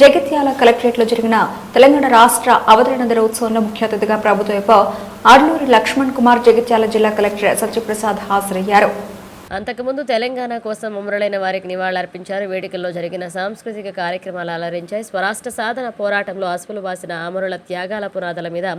జగిత్యాల కలెక్టరేట్లో జరిగిన తెలంగాణ రాష్ట్ర అవతరణ దినోత్సవంలో ముఖ్య అతిథిగా ప్రభుత్వ ఆర్లూరి లక్ష్మణ్ కుమార్ జగిత్యాల జిల్లా కలెక్టర్ సత్యప్రసాద్ హాజరయ్యారు. అంతకుముందు తెలంగాణ కోసం అమరులైన వారికి నివాళులర్పించారు. వేడుకల్లో జరిగిన సాంస్కృతిక కార్యక్రమాలు అలరించాయి. స్వరాష్ట్ర సాధన పోరాటంలో అసుపులు వాసిన అమరుల త్యాగాల పునాదుల మీద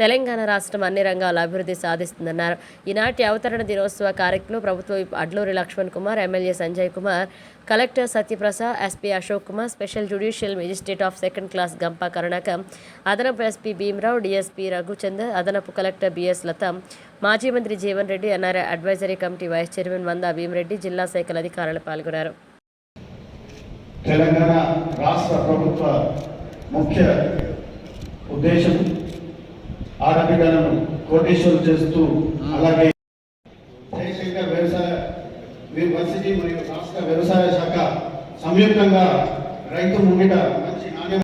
తెలంగాణ రాష్ట్రం అన్ని రంగాల అభివృద్ధి సాధిస్తుందన్నారు. ఈనాటి అవతరణ దినోత్సవ కార్యక్రమంలో ప్రభుత్వ Adluri Laxman Kumar MLA Sanjay Kumar collector Satyaprasad SP Ashok Kumar special judicial magistrate of second class Gampa Karunakar అదనపు ఎస్పీ భీమరావు డిఎస్పీ రఘుచందర్ అదనపు కలెక్టర్ బిఎస్ లత మాజీ మంత్రి Jeevan Reddy NRI advisory committee vice chairman వంద భీమరెడ్డి జిల్లా శాఖల అధికారులు పాల్గొన్నారు. తెలంగాణ రాష్ట్ర ప్రభుత్వ ముఖ్య ఉద్దేశం ఆడబిడ్డలను కోటేశ్వరం చేస్తూ అలాగే జయశంకర్ వ్యవసాయ యూనివర్సిటీ మరియు రాష్ట్ర వ్యవసాయ శాఖ సంయుక్తంగా రైతు ముంగిట మంచి నాణ్యం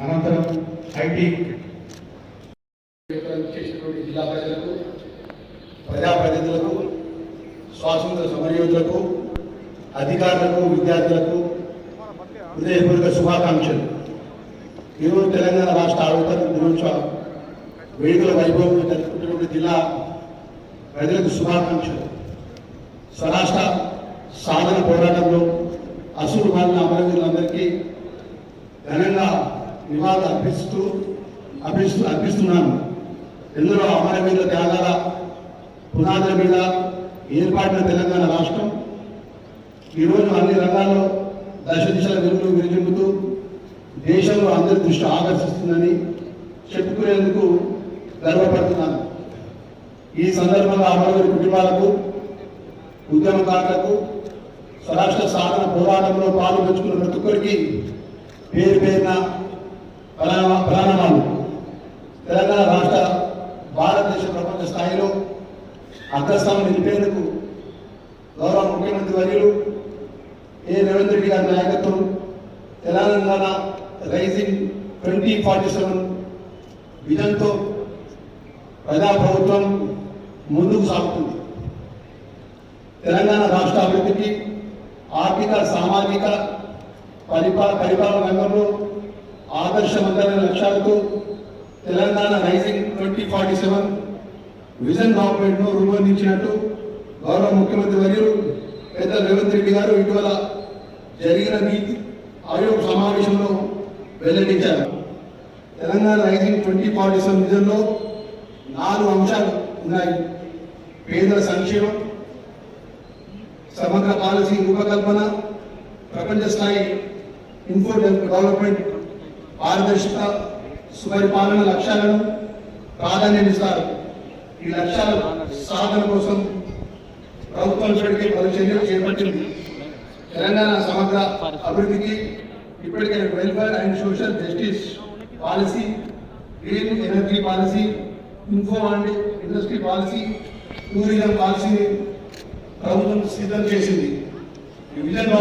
అనంతరం ఐటీ చేసినటువంటి జిల్లా ప్రజలకు ప్రజాప్రతినిధులకు స్వాతంత్ర సమరయోధులకు అధికారులకు విద్యార్థులకు హృదయపూర్వక శుభాకాంక్షలు. ఈరోజు తెలంగాణ రాష్ట్ర ఆవిర్భావ దినోత్సవ వేడుకల వైభవం జరుపుకుంటున్న జిల్లా ప్రజలకు శుభాకాంక్షలు. స్వరాష్ట్ర సాధన పోరాటంలో అసలు మారిన అమరవీరులందరికీ ఘనంగా నివాళులు అర్పిస్తూ అర్పిస్తూ అర్పిస్తున్నాను. ఎందరో అమరవీరుల త్యాగాల పునాదుల మీద ఏర్పాటిన తెలంగాణ రాష్ట్రం ఈరోజు అన్ని రంగాల్లో దశ దిశల వెలుగులు విరిజింపుతూ దేశంలో అందరి దృష్టి ఆకర్షిస్తుందని చెప్పుకునేందుకు గర్వపడుతున్నాను. ఈ సందర్భంగా అమరవీరు కుటుంబాలకు ఉద్యమకారులకు స్వరాష్ట్ర సాధన పోరాటంలో పాలు పంచుకున్న ప్రతి ఒక్కరికి పేరు పేరున ప్రాణమాలు. తెలంగాణ రాష్ట్ర భారతదేశ ప్రపంచ స్థాయిలో అగ్రస్థానం నిలిపేందుకు ముఖ్యమంత్రి వర్యులు ఏ రేవంత్ రెడ్డి గారి నాయకత్వం Telangana rising twenty forty seven విజన్తో ప్రజాప్రభుత్వం ముందుకు సాగుతుంది. తెలంగాణ రాష్ట్ర అభివృద్ధికి ఆర్థిక సామాజిక పరిపాల పరిపాలన రంగంలో ఆదర్శవంతమైన లక్ష్యాలతో Telangana rising twenty forty seven vision document రూపొందించినట్టు గౌరవ ముఖ్యమంత్రి వర్యులు పెద్ద రేవంత్ రెడ్డి గారు ఇటీవల జరిగిన నీతి ఆయోగ సమావేశంలో వెల్లడించారు. Telangana rising twenty forty seven విజన్లో నాలుగు అంశాలు ఉన్నాయి. పేదల సంక్షేమం సమగ్ర పాలసీ రూపకల్పన ప్రపంచ స్థాయి ఇన్ఫో డెవలప్మెంట్ పారదర్శక సుపరిపాలన లక్ష్యాలను ప్రాధాన్యమిస్తారు ఈ లక్ష్యాల సాధన కోసం ప్రభుత్వం ఇప్పటికే పలు చర్యలు చేపట్టింది. తెలంగాణ సమగ్ర అభివృద్ధికి ఇప్పటికే welfare and social justice policy green energy policy info and industry policy tourism పాలసీని ప్రభుత్వం సిద్ధం చేసింది. విజన్